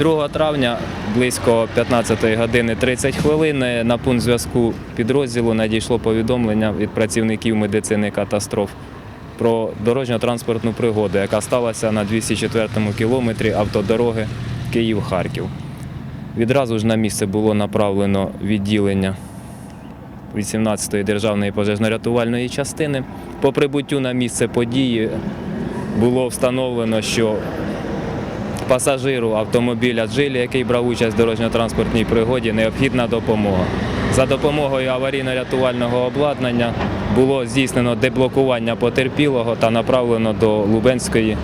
2 травня близько 15 години 30 хвилин на пункт зв'язку підрозділу надійшло повідомлення від працівників медицини катастроф про дорожньо-транспортну пригоду, яка сталася на 204-му кілометрі автодороги Київ-Харків. Відразу ж на місце було направлено відділення 18-ї державної пожежно-рятувальної частини. По прибуттю на місце події було встановлено, що пасажиру автомобіля Джилі, який брав участь в дорожньо-транспортній пригоді, необхідна допомога. За допомогою аварійно-рятувального обладнання було здійснено деблокування потерпілого та направлено до Лубенської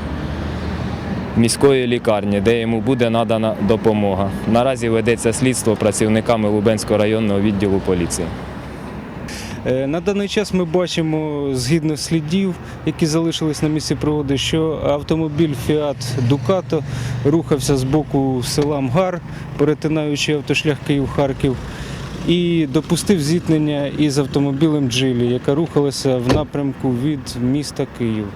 міської лікарні, де йому буде надана допомога. Наразі ведеться слідство працівниками Лубенського районного відділу поліції. Е, На даний час ми бачимо, згідно слідів, які залишились на місці пригоди, що автомобіль Fiat Ducato рухався з боку села Мгар, перетинаючи автошлях Київ-Харків, і допустив зіткнення із автомобілем Джилі, яка рухалася в напрямку від міста Київ.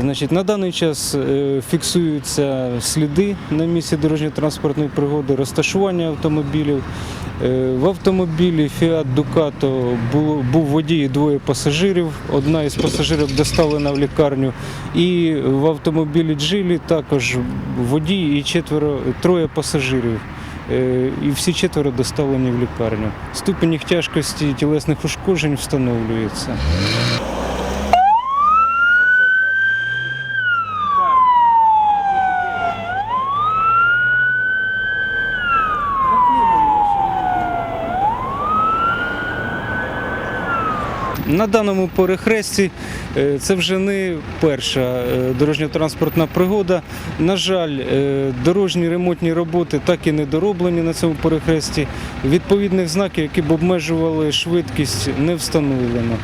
Значить, на даний час е, фіксуються сліди на місці дорожньо-транспортної пригоди, розташування автомобілів. Е, В автомобілі Fiat Ducato був водій і двоє пасажирів. Одна із пасажирів доставлена в лікарню. І в автомобілі Джилі також водій і четверо, троє пасажирів. Е, І всі четверо доставлені в лікарню. Ступень їх тяжкості тілесних ушкоджень встановлюється. На даному перехресті е, це вже не перша е, дорожньо-транспортна пригода. На жаль, е, дорожні ремонтні роботи так і не дороблені на цьому перехресті. Відповідних знаків, які б обмежували швидкість, не встановлено.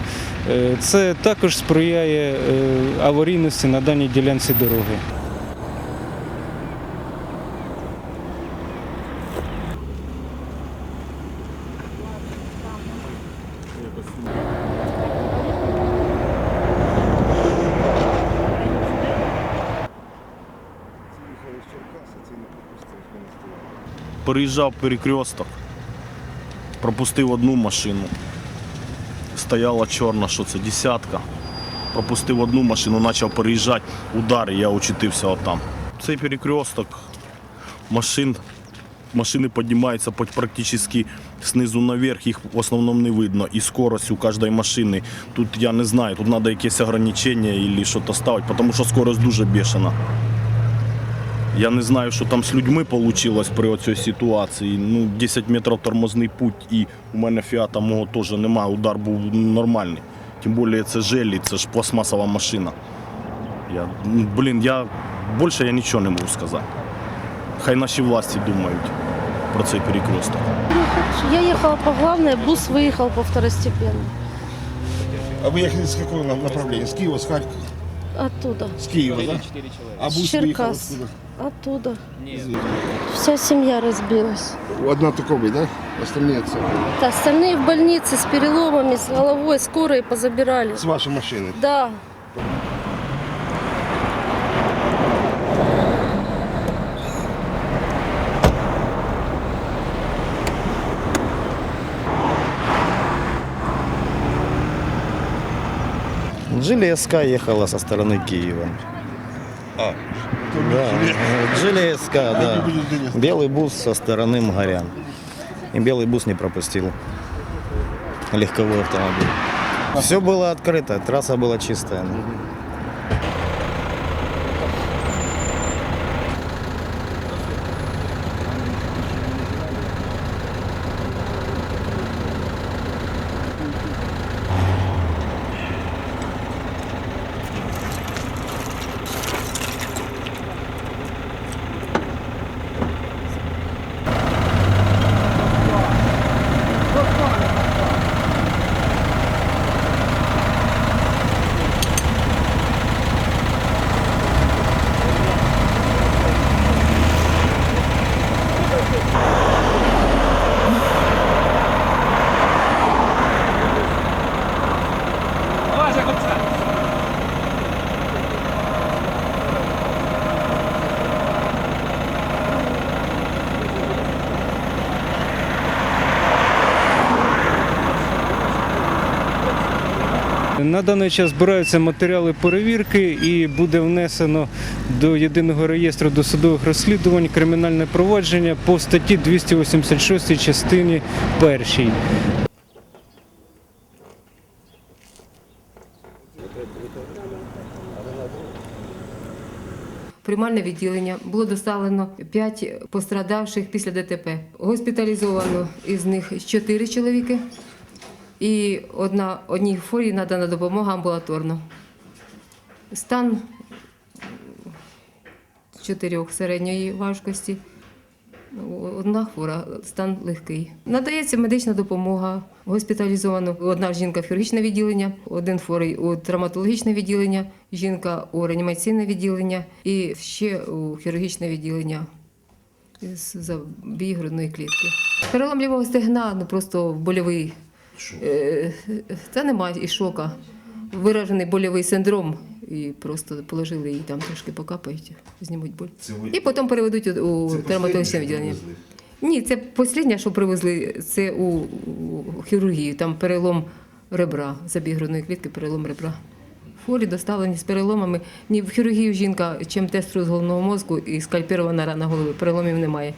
Це також сприяє аварійності на даній ділянці дороги. Переїжджав перекресток, пропустив одну машину. Стояла чорна, що це десятка. Пропустив одну машину, почав переїжджати, удар, і я очутився отам. Цей перекресток машин, машини піднімаються практично знизу наверх, їх в основному не видно. І скорость у кожної машини. Тут я не знаю, тут треба якесь ограничення або щось ставити, тому що скорость дуже бешена. Я не знаю, що там з людьми вийшло при цій ситуації. Ну, 10 метрів тормозний путь, і у мене фіата мого теж немає. Удар був нормальний. Тим більше це желі, це ж пластмасова машина. Я, ну, блін, я більше я нічого не можу сказати. Хай наші власті думають про цей перекресток. Я ехала по главной, бус выехал по второстепенной. А вы ехали с какого на- направления? С Киева, с Харькова? Оттуда. С Киева, да? А С бус выехал Черкас. откуда? Оттуда. Вся семья разбилась. Одна только вы, да? Остальные отцы. Да, остальные в больнице с переломами, с головой, скорые позабирали. С вашей машины. Да. Джилеска ехала со стороны Киева. А, Да, Джилеска, да. Белый бус со стороны Мгарян. И белый бус не пропустил легковой автомобиль. Все было открыто, трасса была чистая. На даний час збираються матеріали перевірки і буде внесено до єдиного реєстру досудових розслідувань кримінальне провадження по статті 286 частині першій. приймальне відділення було доставлено 5 пострадавших після ДТП. Госпіталізовано із них 4 чоловіки, і одна, одній хворій надана допомога амбулаторно. Стан чотирьох середньої важкості. Одна хвора, стан легкий. Надається медична допомога, госпіталізовано одна жінка в хірургічне відділення, один хворий у травматологічне відділення, жінка у реанімаційне відділення і ще у хірургічне відділення з забій грудної клітки. Перелом лівого стегна ну просто больовий. Е, Та немає і шока. Виражений больовий синдром. І просто положили її там трошки покапають, знімуть боль. І потім переведуть у, у травматологічне відділення. Ні, це останнє, що привезли, це у, у хірургію. Там перелом ребра, забіг грудної клітки, перелом ребра. Хворі доставлені з переломами. Ні, в хірургію жінка чим тест з головного мозку і скальпірована рана голови. Переломів немає.